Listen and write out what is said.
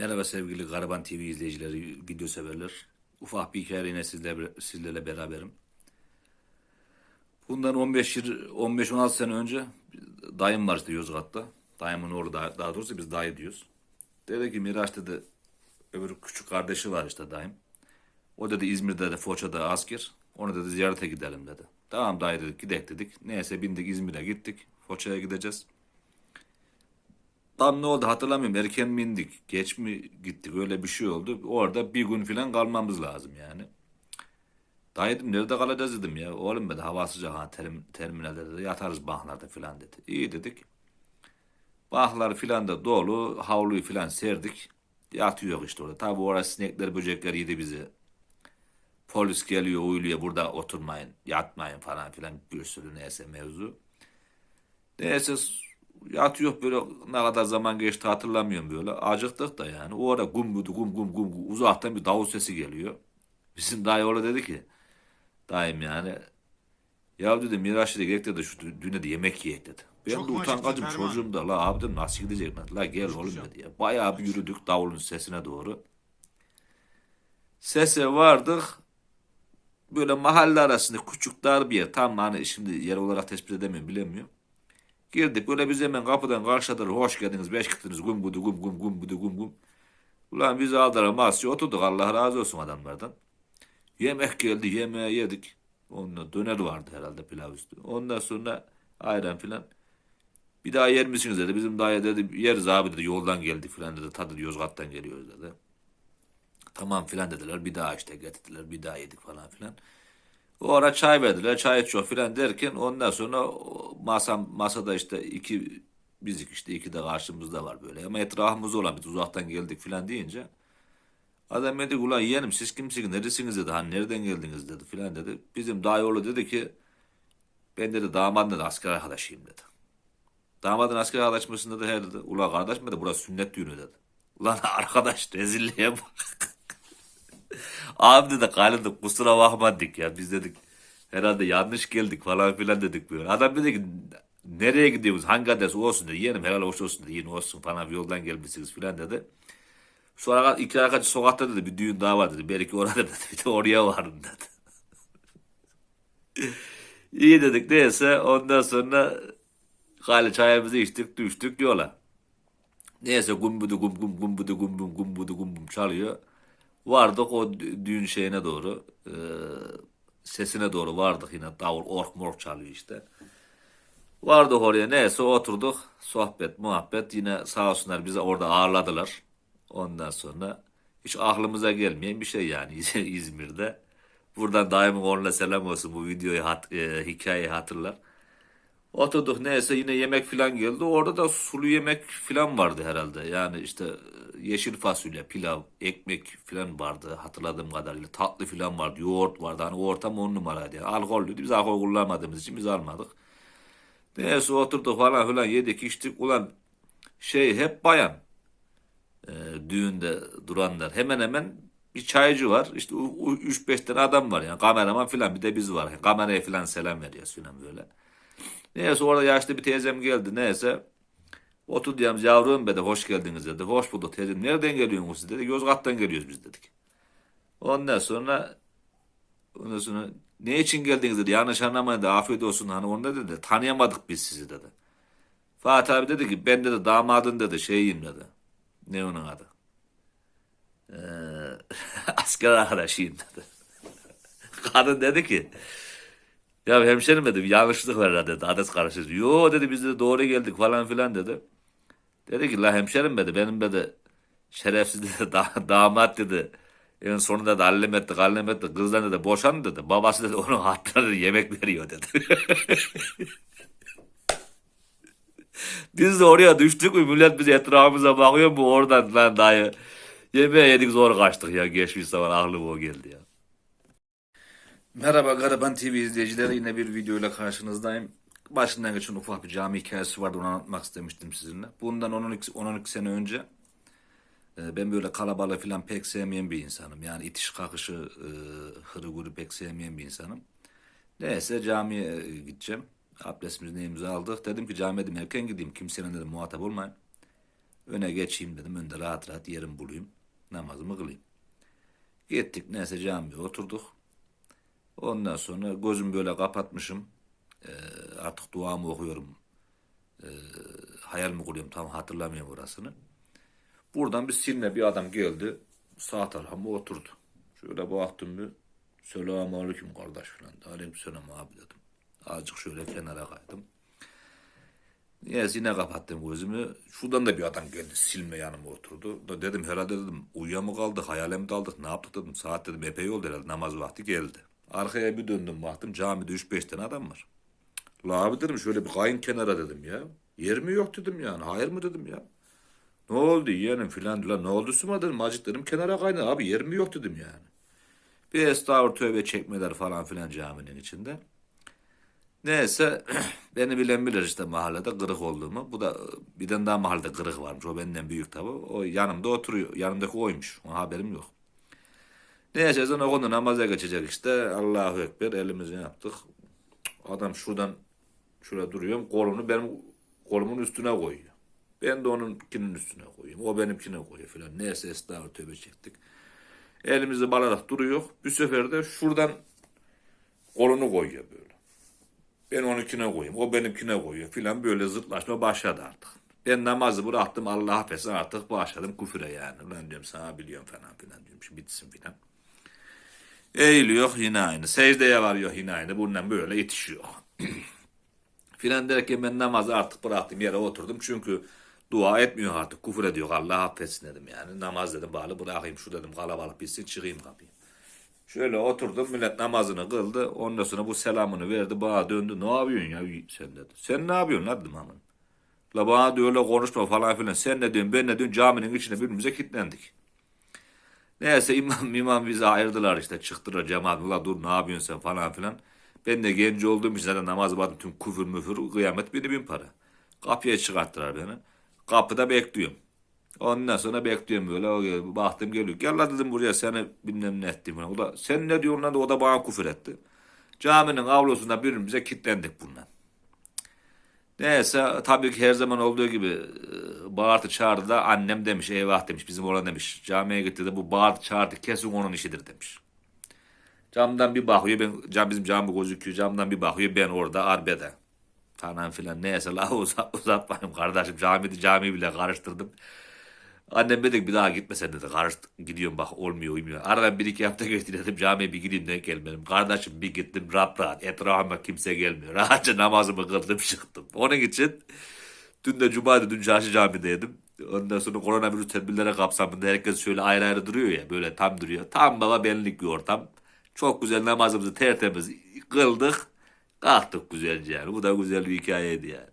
Merhaba sevgili Gariban TV izleyicileri, video severler. Ufak bir hikaye yine sizlerle, sizlerle beraberim. Bundan 15 15-16 sene önce dayım var işte Yozgat'ta. Dayımın oğlu daha, daha doğrusu biz dayı diyoruz. Dedi ki Miraç dedi öbür küçük kardeşi var işte dayım. O dedi İzmir'de de Foça'da asker. Onu dedi ziyarete gidelim dedi. Tamam dayı dedik gidek dedik. Neyse bindik İzmir'e gittik. Foça'ya gideceğiz. Tam ne oldu hatırlamıyorum. Erken mi indik? Geç mi gittik? Öyle bir şey oldu. Orada bir gün falan kalmamız lazım yani. Dayı nerede kalacağız dedim ya. Oğlum dedi hava sıcak ha terim, terminalde dedi. Yatarız bahlarda falan dedi. İyi dedik. Bahlar filan da dolu. Havluyu filan serdik. Yatıyor işte orada. Tabi orası sinekler böcekler yedi bizi. Polis geliyor uyuluyor burada oturmayın yatmayın falan filan bir sürü neyse mevzu. Neyse yatıyor böyle ne kadar zaman geçti hatırlamıyorum böyle. Acıktık da yani. O ara gum gudu gum gum gum gum. uzaktan bir davul sesi geliyor. Bizim dayı orada dedi ki dayım yani ya dedi Miraç dedi gerek dedi şu dü- düğüne de yemek yiyek dedi. Ben Çok de Ferman? çocuğum da la abi dedim nasıl gidecek lan? La gel oğlum güzel. dedi ya. Bayağı bir yürüdük davulun sesine doğru. Sese vardık. Böyle mahalle arasında küçük dar bir yer. Tam hani şimdi yer olarak tespit edemiyorum bilemiyorum. Girdik böyle biz hemen kapıdan karşıladılar. Hoş geldiniz, beş gittiniz. Gum gudu gum gum gum gudu gum gum. Ulan bizi aldılar masaya oturduk. Allah razı olsun adamlardan. Yemek geldi, yemeği yedik. Onunla döner vardı herhalde pilav üstü. Ondan sonra ayran filan. Bir daha yer misiniz dedi. Bizim dayı dedi yeriz abi dedi. Yoldan geldik filan dedi. Tadı Yozgat'tan geliyoruz dedi. Tamam filan dediler. Bir daha işte getirdiler. Bir daha yedik falan filan. O ara çay verdiler. Çay içiyor filan derken ondan sonra o masa, masada işte iki bizik işte iki de karşımızda var böyle. Ama etrafımızda olan biz uzaktan geldik filan deyince adam dedi ulan yeğenim siz kimsiniz neresiniz dedi. Hani nereden geldiniz dedi filan dedi. Bizim dayıoğlu dedi ki ben dedi damadın dedi asker arkadaşıyım dedi. Damadın asker arkadaş mısın dedi. He dedi. Ulan kardeş mi dedi burası sünnet düğünü dedi. Ulan arkadaş rezilliğe bak. Abi dedi kalındık kusura bakmadık ya biz dedik herhalde yanlış geldik falan filan dedik böyle. Adam dedi ki nereye gidiyoruz hangi adres olsun dedi yeğenim helal hoş olsun dedi yine olsun falan bir yoldan gelmişsiniz filan dedi. Sonra iki arkadaş sokakta dedi bir düğün daha var dedi belki orada dedi bir de oraya varın dedi. İyi dedik neyse ondan sonra Hali çayımızı içtik düştük yola. Neyse gumbudu gum gum gumbudu gum gum gumbudu gum gum çalıyor. Vardık o dü- düğün şeyine doğru. e, sesine doğru vardık yine davul ork mork çalıyor işte. Vardık oraya neyse oturduk. Sohbet muhabbet yine sağ olsunlar bizi orada ağırladılar. Ondan sonra hiç aklımıza gelmeyen bir şey yani İzmir'de. Buradan daimin onunla selam olsun bu videoyu hat, e, hikayeyi hatırlar. Oturduk neyse yine yemek filan geldi. Orada da sulu yemek filan vardı herhalde. Yani işte e, yeşil fasulye, pilav, ekmek filan vardı hatırladığım kadarıyla. Tatlı filan vardı, yoğurt vardı. Hani ortam on numaraydı. Yani alkollüydü. Biz alkol kullanmadığımız için biz almadık. Neyse oturduk falan filan yedik içtik. Ulan şey hep bayan e, düğünde duranlar. Hemen hemen bir çaycı var. İşte 3-5 tane adam var yani. Kameraman filan bir de biz var. Yani kameraya filan selam veriyoruz filan böyle. Neyse orada yaşlı bir teyzem geldi neyse. Otur diyeyim yavrum dedi hoş geldiniz dedi. Hoş bulduk teyzem. Nereden geliyorsunuz siz dedi. Yozgat'tan geliyoruz biz dedik. Ondan sonra ondan sonra ne için geldiniz dedi. Yanlış anlamayın afiyet olsun hani onda dedi. Tanıyamadık biz sizi dedi. Fatih abi dedi ki ben dedi damadın dedi şeyiyim dedi. Ne onun adı? Ee, asker arkadaşıyım dedi. Kadın dedi ki ya hemşerim dedi bir yanlışlık var dedi. Adres karıştırdı. Yo dedi biz de doğru geldik falan filan dedi. Dedi ki la hemşerim dedi benim dedi şerefsiz dedi da, damat dedi. En sonunda da allem etti kallem etti kızdan dedi boşan dedi. Babası dedi onun hattına dedi yemek veriyor dedi. Biz de oraya düştük mü millet bize etrafımıza bakıyor mu oradan lan dayı. Yemeğe yedik zor kaçtık ya geçmiş zaman aklım o geldi ya. Merhaba Gariban TV izleyicileri yine bir videoyla karşınızdayım. Başından geçen ufak bir cami hikayesi vardı onu anlatmak istemiştim sizinle. Bundan 12, 12 sene önce e, ben böyle kalabalığı falan pek sevmeyen bir insanım. Yani itiş kakışı e, hırı pek sevmeyen bir insanım. Neyse camiye e, gideceğim. Abdestimizi neyimizi aldık. Dedim ki camiye dedim erken gideyim. Kimsenin dedim muhatap olmayın. Öne geçeyim dedim. Önde rahat rahat yerim bulayım. Namazımı kılayım. Gittik neyse camiye oturduk. Ondan sonra gözümü böyle kapatmışım. Ee, artık duamı okuyorum. Ee, hayal mi kuruyorum tam hatırlamıyorum orasını. Buradan bir silme bir adam geldi. Sağ tarafıma oturdu. Şöyle baktım bir. Selamun aleyküm kardeş falan. Aleyküm selam abi dedim. Azıcık şöyle kenara kaydım. Neyse yine kapattım gözümü. Şuradan da bir adam geldi silme yanıma oturdu. Da dedim herhalde dedim uyuya mı kaldık hayale mi daldık ne yaptık dedim. Saat dedim epey oldu herhalde namaz vakti geldi. Arkaya bir döndüm baktım camide 3-5 tane adam var. La abi dedim şöyle bir kayın kenara dedim ya. Yer mi yok dedim yani. Hayır mı dedim ya. Ne oldu yeğenim filan diyorlar. Ne oldu Suma dedim. Acık dedim kenara kayna. Abi yer mi yok dedim yani. Bir estağfur tövbe çekmeler falan filan caminin içinde. Neyse beni bilen bilir işte mahallede kırık olduğumu. Bu da bir tane daha mahallede kırık varmış. O benden büyük tabi. O yanımda oturuyor. Yanımdaki oymuş. Ona haberim yok. Neyse ezan okundu namaza geçecek işte. Allahu Ekber elimizi yaptık. Adam şuradan şurada duruyorum. Kolunu benim kolumun üstüne koyuyor. Ben de onunkinin üstüne koyuyorum. O benimkine koyuyor filan. Neyse estağfurullah tövbe çektik. Elimizi balarak duruyor. Bir sefer de şuradan kolunu koyuyor böyle. Ben onunkine koyayım. O benimkine koyuyor filan böyle zıtlaşma başladı artık. Ben namazı bıraktım Allah affetsin artık başladım küfüre yani. Ulan diyorum sana biliyorum falan filan diyorum. Şimdi bitsin filan. Eğiliyor yine aynı. Secdeye varıyor yine aynı. Bundan böyle yetişiyor. filan derken ben namazı artık bıraktım yere oturdum. Çünkü dua etmiyor artık. Küfür ediyor. Allah affetsin dedim yani. Namaz dedim bağlı bırakayım şu dedim kalabalık bitsin çıkayım kapıyı. Şöyle oturdum millet namazını kıldı. Ondan sonra bu selamını verdi. Bana döndü. Ne yapıyorsun ya sen dedi. Sen ne yapıyorsun la dedim aman. La bana diyor öyle konuşma falan filan. Sen ne diyorsun ben ne diyorsun caminin içine birbirimize kilitlendik. Neyse imam imam bizi ayırdılar işte çıktılar cemaat. Ula dur ne yapıyorsun sen falan filan. Ben de genç olduğum için zaten namaz baktım tüm küfür müfür kıyamet bini bin para. Kapıya çıkarttılar beni. Kapıda bekliyorum. Ondan sonra bekliyorum böyle. O baktım geliyor. Gel la dedim buraya seni bilmem ne ettim. O da sen ne diyorsun lan o da bana küfür etti. Caminin avlusunda birbirimize kilitlendik bundan. Neyse tabii ki her zaman olduğu gibi bağırtı çağırdı da annem demiş eyvah demiş bizim oğlan demiş. Camiye gitti de bu bağırtı çağırdı kesin onun işidir demiş. Camdan bir bakıyor ben cam bizim cami gözüküyor camdan bir bakıyor ben orada arbede falan filan neyse la uzat, uzatmayayım kardeşim camide cami bile karıştırdım. Annem dedi bir daha gitme sen dedi. Karışt gidiyorum bak olmuyor uymuyor. Aradan bir iki hafta geçti dedim camiye bir gideyim denk gelmedim. Kardeşim bir gittim rahat rahat etrafıma kimse gelmiyor. Rahatça namazımı kıldım çıktım. Onun için dün de cumaydı dün çarşı camideydim. Ondan sonra koronavirüs tedbirlere kapsamında herkes şöyle ayrı ayrı duruyor ya böyle tam duruyor. Tam baba benlik bir ortam. Çok güzel namazımızı tertemiz kıldık. Kalktık güzelce yani. Bu da güzel bir hikayeydi yani.